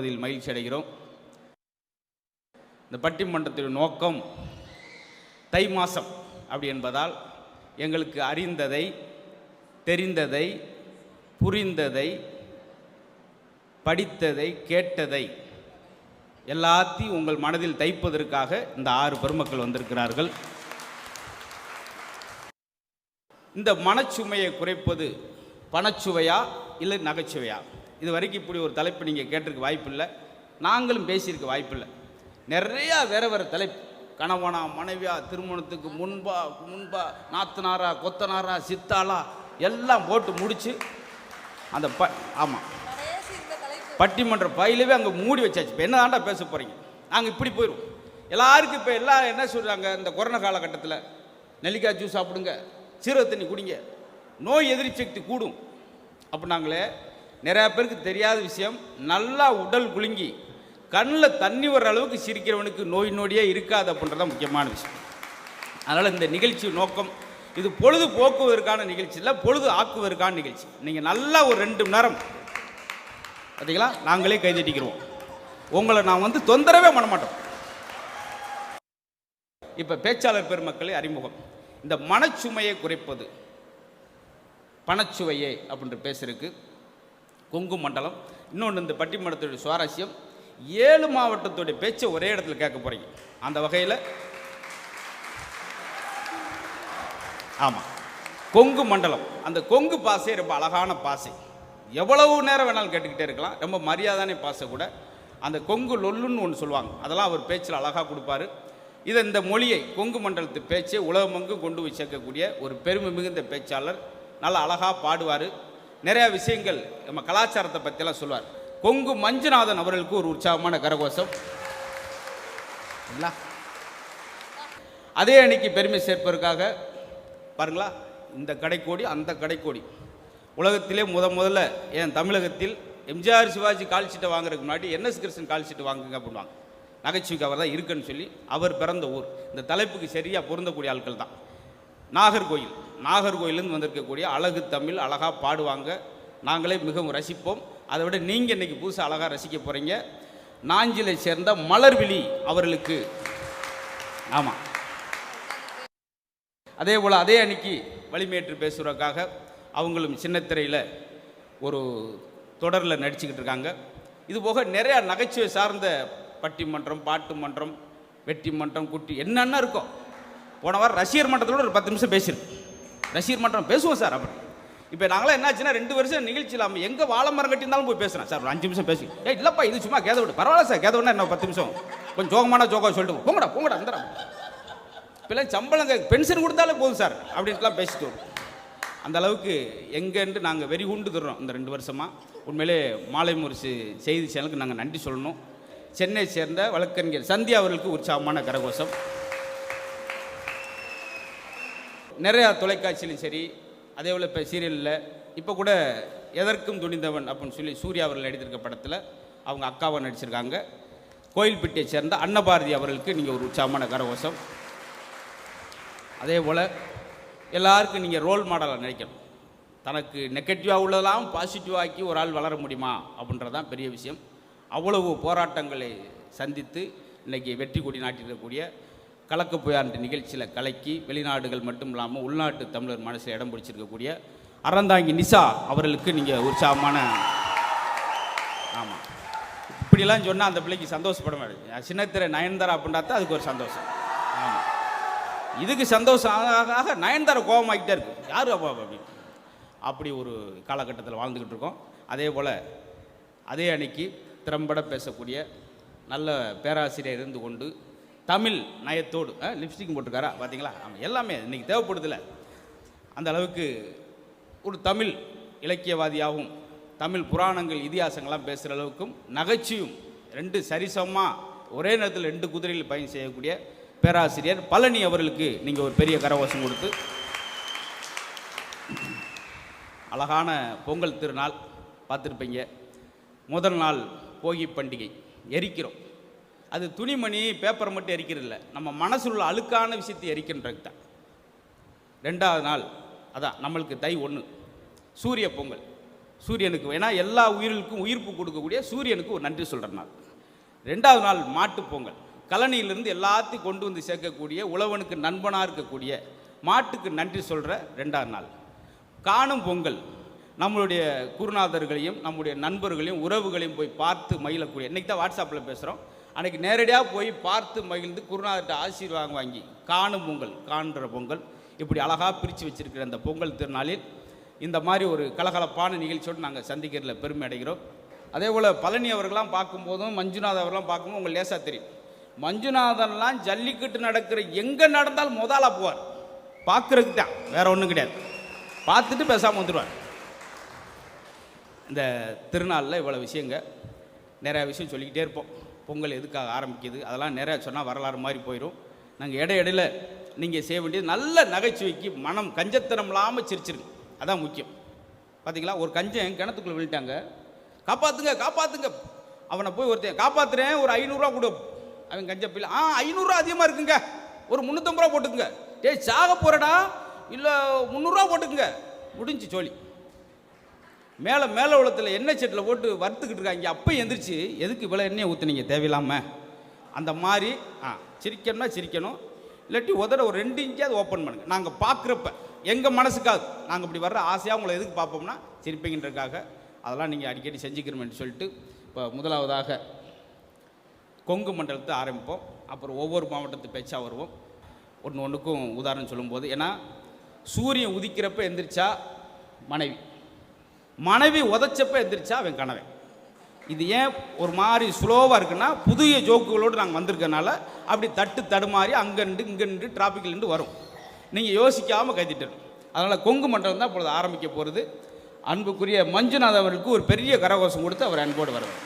அதில் மகிழ்ச்சி அடைகிறோம். இந்த பட்டிமன்றத்தின் நோக்கம் தை மாதம் அப்படி என்பதால் எங்களுக்கு அறிந்ததை தெரிந்ததை புரிந்ததை படித்ததை கேட்டதை எல்லாத்தையும் உங்கள் மனதில் தைப்பதற்காக இந்த ஆறு பெருமக்கள் வந்திருக்கிறார்கள். இந்த மனச்சுமையை குறைப்பது பணச்சுவையா இல்லை நகைச்சுவையா? இது வரைக்கும் இப்படி ஒரு தலைப்பு நீங்கள் கேட்டிருக்க வாய்ப்பில்லை. நாங்களும் பேசியிருக்க வாய்ப்பில்லை. நிறையா வேற வேறு தலைப்பு. கணவனா மனைவியா திருமணத்துக்கு முன்பா முன்பா நாத்தனாரா கொத்தனாரா சித்தாளா எல்லாம் போட்டு முடித்து அந்த ப ஆமாம் பட்டிமன்ற பயிலவே அங்கே மூடி வச்சாச்சு. இப்போ என்ன தாண்டா பேச போகிறீங்க நாங்கள் இப்படி போயிடுவோம் எல்லாருக்கும் இப்போ எல்லாம் என்ன சொல்கிறாங்க இந்த கொரோனா காலகட்டத்தில்? நெல்லிக்காய் ஜூஸ் சாப்பிடுங்க சீரக தண்ணி குடிங்க. நோய் எதிர்ப்பு சக்தி கூடும். அப்படின்னாங்களே நிறையா பேருக்கு தெரியாத விஷயம் நல்லா உடல் குலுங்கி கண்ணில் தண்ணி வர்ற அளவுக்கு சிரிக்கிறவனுக்கு நோய் நோடியே இருக்காது அப்படின்றது முக்கியமான விஷயம். அதனால் இந்த நிகழ்ச்சி நோக்கம் இது பொழுது போக்குவதற்கான நிகழ்ச்சி இல்லை பொழுது ஆக்குவதற்கான நிகழ்ச்சி. நீங்கள் நல்லா ஒரு ரெண்டு மணி நேரம் பார்த்தீங்களா நாங்களே கைதட்டிக்கிறோம் உங்களை நான் வந்து தொந்தரவே பண்ண மாட்டோம். இப்போ பேச்சாளர் பெருமக்களை அறிமுகம். இந்த மனச்சுமையை குறைப்பது பணச்சுவையே அப்படின்ற பேசுறதுக்கு கொங்கு மண்டலம். இன்னொன்று இந்த பட்டிமன்றத்துடைய சுவாரஸ்யம். ஏழு மாவட்டத்துடைய பேச்சை ஒரே இடத்துல கேட்க போகிறீங்க அந்த வகையில் ஆமாம் கொங்கு மண்டலம். அந்த கொங்கு பாசை ரொம்ப அழகான பாசை. எவ்வளவு நேரம் வேணாலும் கேட்டுக்கிட்டே இருக்கலாம். ரொம்ப மரியாதானே பாசை கூட. அந்த கொங்கு லொல்லுன்னு ஒன்று சொல்லுவாங்க. அதெல்லாம் அவர் பேச்சில் அழகாக கொடுப்பாரு. இதை இந்த மொழியை கொங்கு மண்டலத்து பேச்சை உலகமெங்கும் கொண்டு போய் சேர்க்கக்கூடிய ஒரு பெருமை மிகுந்த பேச்சாளர். நல்லா அழகாக பாடுவார். நிறையா விஷயங்கள் நம்ம கலாச்சாரத்தை பற்றிலாம் சொல்லுவார். கொங்கு மஞ்சுநாதன் அவர்களுக்கு ஒரு உற்சாகமான கரகோஷம். அதே அன்னைக்கு பெருமை சேர்ப்பதற்காக பாருங்களா இந்த கடைக்கோடி அந்த கடைக்கோடி. உலகத்திலே முத முதல்ல என் தமிழகத்தில் எம்ஜிஆர் சிவாஜி கால் சீட்டை வாங்குறதுக்கு முன்னாடி என்எஸ் கிருஷ்ணன் கால் சீட்டு வாங்குங்க அப்படின்வாங்க. நகைச்சுவைக்கு அவர் தான் இருக்குன்னு சொல்லி அவர் பிறந்த ஊர். இந்த தலைப்புக்கு சரியாக பொருந்தக்கூடிய ஆட்கள் தான். நாகர்கோயில் நாகர்கோயிலேருந்து வந்திருக்கக்கூடிய அழகு தமிழ் அழகாக பாடுவாங்க. நாங்களே மிகவும் ரசிப்போம். அதை விட நீங்கள் இன்றைக்கி புதுசாக அழகாக ரசிக்க போகிறீங்க நாஞ்சிலை சேர்ந்த மலர்விழி அவர்களுக்கு. ஆமாம் அதே போல் அதே அன்னைக்கு வலிமையேற்று பேசுகிறதுக்காக அவங்களும் சின்னத்திரையில் ஒரு தொடரில் நடிச்சுக்கிட்டு இருக்காங்க. இதுபோக நிறையா நகைச்சுவை சார்ந்த பட்டிமன்றம் பாட்டு மன்றம் வெட்டி மன்றம் குட்டி என்னென்ன இருக்கும் போன வாரம் ரசிகர் மன்றத்தோடு ஒரு பத்து நிமிஷம் பேசியிருக்கேன் நசீர் மன்றம் பேசுவோம் சார் அப்புறம் இப்போ நாங்களாம் என்னாச்சுன்னா ரெண்டு வருஷம் நிகழ்ச்சி இல்லாமல் எங்கே வாழை மரம் கட்டியிருந்தாலும் போய் பேசுகிறேன் சார் ஒரு அஞ்சு நிமிஷம் பேசி. ஏ இல்லைப்பா இது சும்மா கேத விடு. பரவாயில்ல சார் கேத விடனா என்ன பத்து நிமிஷம். கொஞ்சம் ஜோகமான ஜோகம் சொல்லிட்டு போங்கடா போங்கடா வந்துடா இப்போல்லாம் சம்பளம் பென்ஷன் கொடுத்தாலே போதும் சார் அப்படின்ட்டுலாம் பேசிட்டு வரும். அந்த அளவுக்கு எங்கேன்ட்டு நாங்கள் வெறி உண்டு தர்றோம் இந்த ரெண்டு வருஷமாக உண்மையிலே மாலை முரசு செய்தி சேனலுக்கு நாங்கள் நன்றி சொல்லணும். சென்னை சேர்ந்த வழக்கறிஞர் சந்தியா அவர்களுக்கு உற்சாகமான கரகோஷம். நிறையா தொலைக்காட்சியிலும் சரி அதே போல் இப்போ சீரியலில் இப்போ கூட எதற்கும் துணிந்தவன் அப்படின்னு சொல்லி சூர்யா அவர்கள் நடித்திருக்க படத்தில் அவங்க அக்காவை நடிச்சிருக்காங்க. கோயில்பட்டியை சேர்ந்த அன்னபாரதி அவர்களுக்கு நீங்கள் ஒரு உற்சாகமான கரகோஷம். அதே போல் எல்லாருக்கும் நீங்கள் ரோல் மாடலாக நினைக்கணும் தனக்கு நெகட்டிவாக உள்ளதெல்லாம் பாசிட்டிவாக்கி ஒரு ஆள் வளர முடியுமா அப்படின்றது தான் பெரிய விஷயம். அவ்வளவு போராட்டங்களை சந்தித்து இன்றைக்கி வெற்றி கொடி நாட்டிருக்கக்கூடிய கலக்க புயான்ற நிகழ்ச்சியில் கலக்கி வெளிநாடுகள் மட்டும் இல்லாமல் உள்நாட்டு தமிழர் மனசில் இடம் பிடிச்சிருக்கக்கூடிய அறந்தாங்கி நிசா அவர்களுக்கு நீங்கள் உற்சாகமான ஆமாம் இப்படிலாம் சொன்னால் அந்த பிள்ளைக்கு சந்தோஷப்பட மாட்டேங்குது சின்னத்திரை நயன்தாரா அப்படின்றா தான் அதுக்கு ஒரு சந்தோஷம். ஆமாம் இதுக்கு சந்தோஷம் ஆக ஆக நயன்தாரா கோபமாகிட்டே இருக்கு. யார் அப்பா அப்படின்னு அப்படி? ஒரு காலகட்டத்தில் வாழ்ந்துக்கிட்டு இருக்கோம். அதே போல் அதே அன்னைக்கு திறம்பட பேசக்கூடிய நல்ல பேராசிரியர் இருந்து கொண்டு தமிழ் நயத்தோடு லிப்ஸ்டிக் போட்டிருக்காரா பார்த்தீங்களா ஆமாம் எல்லாமே இன்றைக்கி தேவைப்படுதில்ல அந்த அளவுக்கு ஒரு தமிழ் இலக்கியவாதியாகவும் தமிழ் புராணங்கள் இதிகாசங்கள்லாம் பேசுகிற அளவுக்கும் நகைச்சியும் ரெண்டு சரிசமமாக ஒரே நேரத்தில் ரெண்டு குதிரையில் பயணம் செய்யக்கூடிய பேராசிரியர் பழனி அவர்களுக்கு நீங்கள் ஒரு பெரிய கரகோஷம் கொடுத்து அழகான பொங்கல் திருநாள் பார்த்துருப்பீங்க. முதல் நாள் போகி பண்டிகை எரிக்கிறோம். அது துணிமணி பேப்பரை மட்டும் எரிக்கிறதில்ல. நம்ம மனசில் உள்ள அழுக்கான விஷயத்தை எரிக்கின்றது தான். ரெண்டாவது நாள் அதான் நம்மளுக்கு தை ஒன்று சூரிய பொங்கல். சூரியனுக்கு ஏன்னா எல்லா உயிர்களுக்கும் உயிர்ப்பு கொடுக்கக்கூடிய சூரியனுக்கு ஒரு நன்றி சொல்கிற நாள். ரெண்டாவது நாள் மாட்டுப் பொங்கல். கழனியிலிருந்து எல்லாத்தையும் கொண்டு வந்து சேர்க்கக்கூடிய உழவனுக்கு நண்பனாக இருக்கக்கூடிய மாட்டுக்கு நன்றி சொல்கிற ரெண்டாவது நாள். காணும் பொங்கல். நம்மளுடைய குருநாதர்களையும் நம்முடைய நண்பர்களையும் உறவுகளையும் போய் பார்த்து மகிழக்கூடிய இன்றைக்கி தான் வாட்ஸ்அப்பில் பேசுகிறோம் அன்னைக்கு நேரடியாக போய் பார்த்து மகிழ்ந்து குருநாதர்கிட்ட ஆசீர்வாதம் வாங்கி காணும் பொங்கல் காண்ற பொங்கல். இப்படி அழகாக பிரித்து வச்சுருக்கிற அந்த பொங்கல் திருநாளில் இந்த மாதிரி ஒரு கலகலப்பான நிகழ்ச்சியோடு நாங்கள் சந்திக்கிறதுல பெருமை அடைகிறோம். அதே போல் பழனி அவர்கள்லாம் பார்க்கும்போதும் மஞ்சுநாத் அவர்கள்லாம் பார்க்கும்போது உங்கள் லேசாக தெரியும். மஞ்சுநாதன்லாம் ஜல்லிக்கட்டு நடக்கிற எங்கே நடந்தாலும் முதலாக போவார். பார்க்குறதுக்கு தான் வேற ஒன்றும் கிடையாது. பார்த்துட்டு பேசாமல் வந்துடுவார் இந்த திருநாளில் இவ்வளோ விஷயங்க நிறையா விஷயம் சொல்லிக்கிட்டே இருப்போம். பொங்கல் எதுக்காக ஆரம்பிக்குது? அதெல்லாம் நிறையா சொன்னால் வரலாறு மாதிரி போயிடும் நாங்கள் இட இடையில நீங்கள் செய்ய வேண்டியது நல்ல நகைச்சுவைக்கு மனம் கஞ்சத்தனம் இல்லாமல் சிரிச்சிருங்க. அதான் முக்கியம். பார்த்தீங்களா ஒரு கஞ்சன் கிணத்துக்குள்ளே விழுட்டாங்க காப்பாற்றுங்க காப்பாற்றுங்க அவனை போய் ஒருத்தன் காப்பாற்றுறேன் ஒரு ஐநூறுரூவா கொடு. அவன் கஞ்ச பிள்ளை ஆ ஐநூறுரூவா அதிகமாக இருக்குங்க. ஒரு முந்நூற்றம்பது ரூபா போட்டுக்குங்க. டேய் சாக போகிறடா இல்லை முந்நூறுரூவா போட்டுக்குங்க. முடிஞ்சு சோழி மேலே மேலே உலகத்தில் எண்ணெய் செட்டில் போட்டு வறுத்துக்கிட்டு இருக்காங்க அப்போ எந்திரிச்சு எதுக்கு இவ்வளோ எண்ணெயை ஊற்றுனீங்க தேவையில்லாமல் அந்த மாதிரி ஆ சிரிக்கணும்னா சிரிக்கணும் இல்லாட்டி உதட ஒரு ரெண்டு இன்ச்சாவது ஓப்பன் பண்ணுங்க. நாங்கள் பார்க்குறப்ப எங்கள் மனசுக்காக நாங்கள் இப்படி வர்ற ஆசையாக உங்களை எதுக்கு பார்ப்போம்னா சிரிப்பீங்கன்றக்காக அதெல்லாம் நீங்கள் அடிக்கடி செஞ்சுக்கிறோம்னு சொல்லிட்டு இப்போ முதலாவதாக கொங்கு மண்டலத்தை ஆரம்பிப்போம். அப்புறம் ஒவ்வொரு மாவட்டத்து பேச்சாக வருவோம். ஒன்று ஒன்றுக்கும் உதாரணம் சொல்லும்போது ஏன்னா சூரியன் உதிக்கிறப்ப எந்திரிச்சா மனைவி. மனைவி உதைச்சப்ப எந்திரிச்சா அவன் கணவன். இது ஏன் ஒரு மாதிரி ஸ்லோவாக இருக்குன்னா புதிய ஜோக்குகளோடு நாங்கள் வந்திருக்கனால அப்படி தட்டு தடுமாறி அங்கே நின்று இங்கே நின்று டிராஃபிக்கில் நின்று வரும். நீங்கள் யோசிக்காமல் கைத்திட்டு அதனால் கொங்கு மண்டலம் தான் இப்பொழுது ஆரம்பிக்க போகிறது அன்புக்குரிய மஞ்சுநாத் அவர்களுக்கு ஒரு பெரிய கரகோஷம் கொடுத்து அவர் அன்போடு வருவார்.